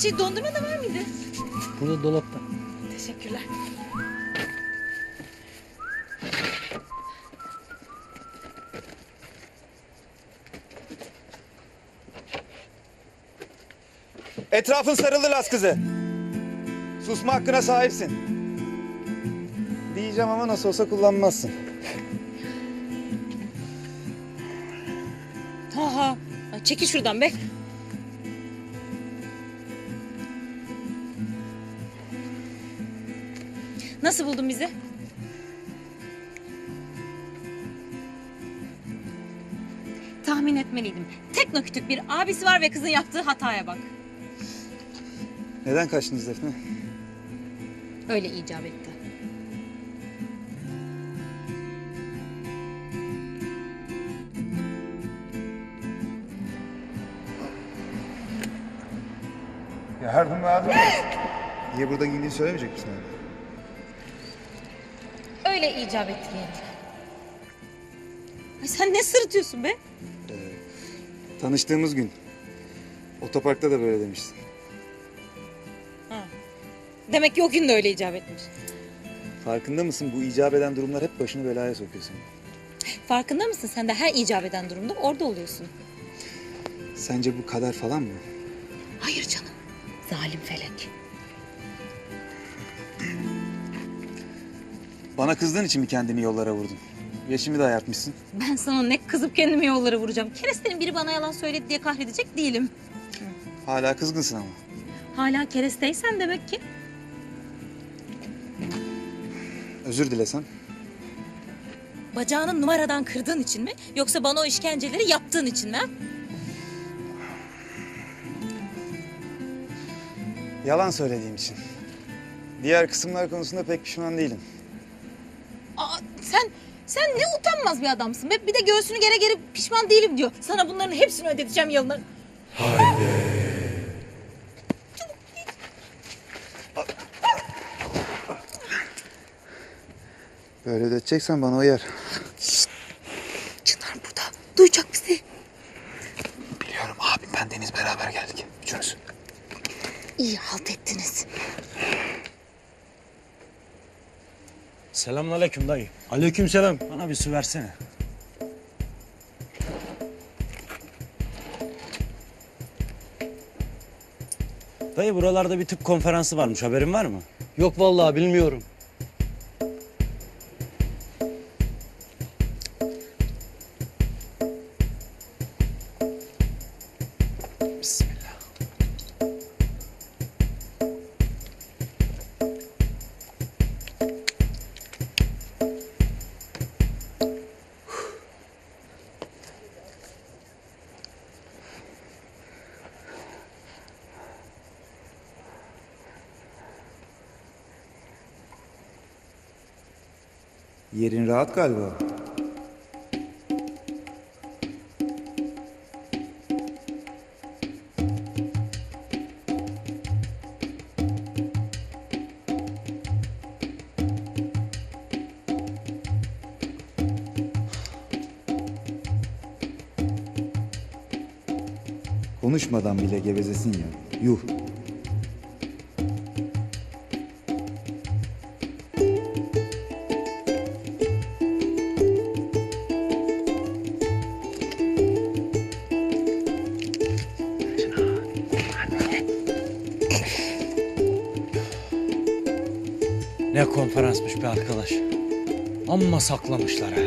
şey dondurma da var mıydı? Burada dolapta. Teşekkürler. Etrafın sarılı Las kızı. Susma hakkına sahipsin. Diyeceğim ama nasıl olsa kullanmazsın. Ha ha. Çekil şuradan be. Nasıl buldun bizi? Tahmin etmeliydim. Teknokütük bir abisi var ve kızın yaptığı hataya bak. Neden kaçtınız Defne? Öyle icap etti. Yardım lazım Niye burada giyindiğini söylemeyecek misin abi? Öyle icap etti. Ay sen ne sırıtıyorsun be? Tanıştığımız gün. Otoparkta da böyle demiştin. Demek ki o gün de öyle icap etmiş. Farkında mısın bu icap eden durumlar hep başını belaya sokuyor seni. Farkında mısın? Sen de her icap eden durumda orada oluyorsun. Sence bu kader falan mı? Hayır canım. Zalim felek. Bana kızdığın için mi kendini yollara vurdun? Yaşımı da ayartmışsın. Ben sana ne kızıp kendimi yollara vuracağım. Kerestenin biri bana yalan söyledi diye kahredecek değilim. Hala kızgınsın ama. Hala keresteysen demek ki. Özür dilesem. Bacağını numaradan kırdığın için mi? Yoksa bana o işkenceleri yaptığın için mi? ha? Yalan söylediğim için. Diğer kısımlar konusunda pek pişman değilim. Sen sen ne utanmaz bir adamsın be. Bir de göğsünü gere geri pişman değilim diyor. Sana bunların hepsini ödeteceğim yalına. Böyle ödeteceksen bana uyar. Çınar burada. Duyacak bizi. Biliyorum abim ben Deniz beraber geldik. Üçümüz. İyi halt ettiniz. Selamünaleyküm dayı. Aleykümselam. Bana bir su versene. Dayı buralarda bir tıp konferansı varmış. Haberin var mı? Yok vallahi bilmiyorum. Yerin rahat galiba. Konuşmadan bile gevezesin ya. Yuh. Ne konferansmış be arkadaş. Amma saklamışlar ha.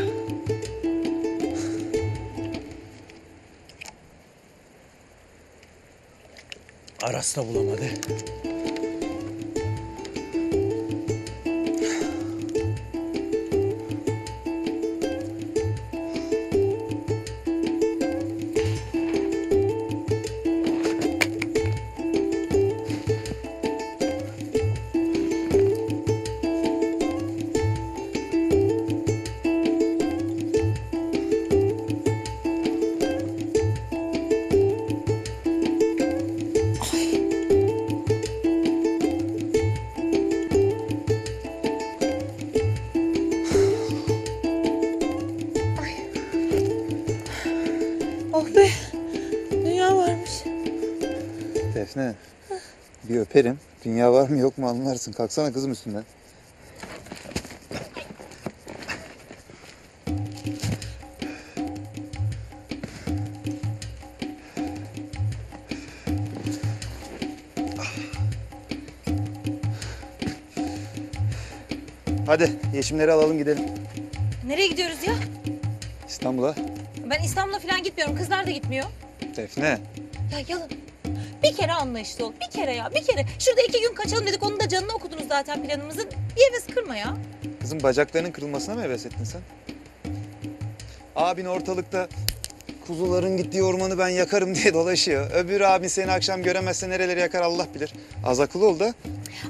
Aras da bulamadı. Öperim. Dünya var mı yok mu anlarsın. Kalksana kızım üstünden. Hadi yeşimleri alalım gidelim. Nereye gidiyoruz ya? İstanbul'a. Ben İstanbul'a falan gitmiyorum. Kızlar da gitmiyor. Defne. Ya Yalın. Bir kere anlayışlı ol. Bir kere ya. Bir kere. Şurada iki gün kaçalım dedik. Onun da canını okudunuz zaten planımızın. Bir heves kırma ya. Kızım bacaklarının kırılmasına mı heves ettin sen? Abin ortalıkta kuzuların gittiği ormanı ben yakarım diye dolaşıyor. Öbür abin seni akşam göremezse nereleri yakar Allah bilir. Az akıllı ol da.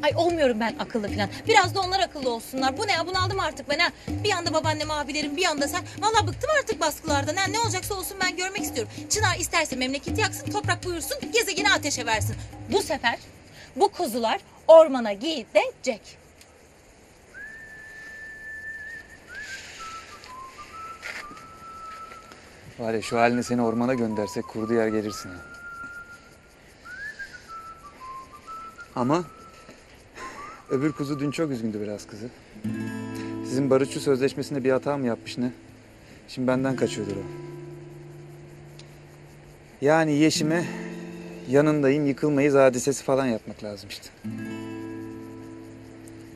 Ay olmuyorum ben akıllı falan. Biraz da onlar akıllı olsunlar. Bu ne ya? Bunaldım artık ben ha. Bir yanda babaannem abilerim bir yanda sen. Vallahi bıktım artık baskılardan. Ha, ne olacaksa olsun ben görmek istiyorum. Çınar isterse memleketi yaksın, toprak buyursun, gezegeni ateşe versin. Bu sefer bu kuzular ormana gidecek. Var ya şu haline seni ormana göndersek kurdu yer gelirsin. Ama öbür kuzu dün çok üzgündü biraz kızı. Sizin barışçı sözleşmesinde bir hata mı yapmış ne? Şimdi benden kaçıyordur o. Yani Yeşim'e yanındayım yıkılmayız hadisesi falan yapmak lazım işte.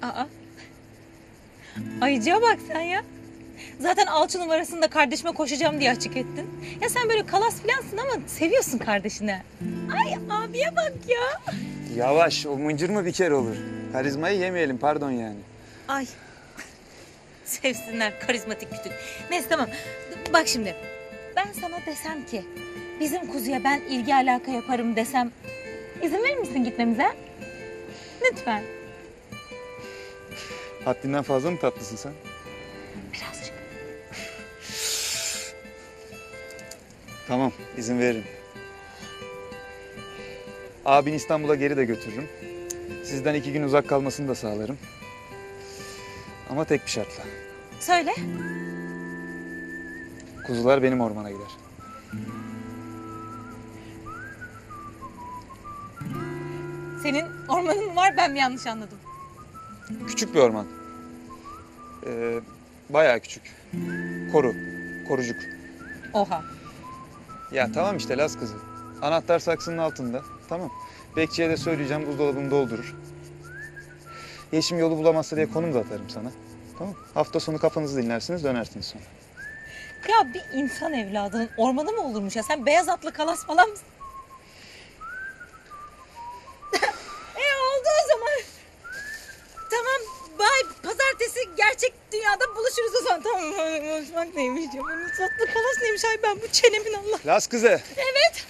Aa. Ayıcıya bak sen ya. Zaten alçı numarasında kardeşime koşacağım diye açık ettin. Ya sen böyle kalas filansın ama seviyorsun kardeşini. Ay abiye bak ya. Yavaş o mıncır mı bir kere olur? Karizmayı yemeyelim pardon yani. Ay. Sevsinler karizmatik kütük. Neyse tamam. Bak şimdi. Ben sana desem ki bizim kuzuya ben ilgi alaka yaparım desem izin verir misin gitmemize? Lütfen. Haddinden fazla mı tatlısın sen? Birazcık. Tamam, izin veririm. Abini İstanbul'a geri de götürürüm. Sizden iki gün uzak kalmasını da sağlarım. Ama tek bir şartla. Söyle. Kuzular benim ormana gider. Senin ormanın mı var ben mi yanlış anladım? Küçük bir orman. Ee, bayağı küçük. Koru, korucuk. Oha. Ya tamam işte Laz kızı. Anahtar saksının altında. Tamam. Bekçiye de söyleyeceğim buzdolabını doldurur. Yeşim yolu bulamazsa diye konum da atarım sana. Tamam. Hafta sonu kafanızı dinlersiniz dönersiniz sonra. Ya bir insan evladının ormanı mı olurmuş ya? Sen beyaz atlı kalas falan mısın? e oldu o zaman. Tamam bay pazartesi gerçek dünyada buluşuruz o zaman. Tamam buluşmak neymiş ya? Beyaz atlı kalas neymiş? Ay ben bu çenemin Allah. Laz kızı. Evet.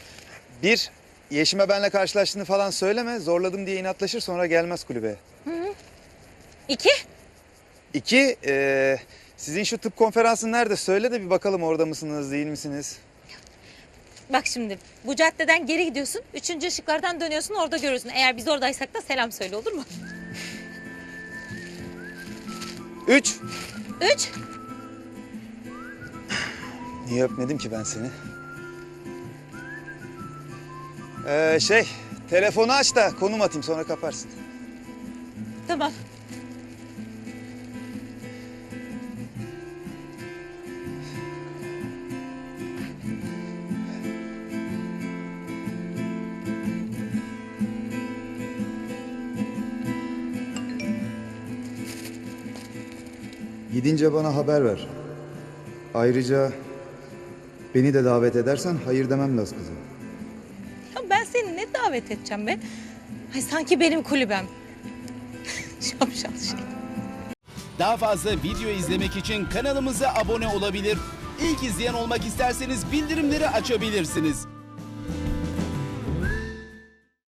Bir, Yeşim'e benle karşılaştığını falan söyleme. Zorladım diye inatlaşır sonra gelmez kulübe. İki. İki, eee, sizin şu tıp konferansı nerede? Söyle de bir bakalım orada mısınız, değil misiniz? Bak şimdi bu caddeden geri gidiyorsun. Üçüncü ışıklardan dönüyorsun orada görürsün. Eğer biz oradaysak da selam söyle olur mu? Üç, Üç. niye öpmedim ki ben seni? Ee, şey, telefonu aç da konum atayım sonra kaparsın. Tamam. Gidince bana haber ver. Ayrıca beni de davet edersen hayır demem Laz kızım. Seni ne davet edeceğim be? Ay sanki benim kulübem. Şapşal şey. Daha fazla video izlemek için kanalımıza abone olabilir. İlk izleyen olmak isterseniz bildirimleri açabilirsiniz.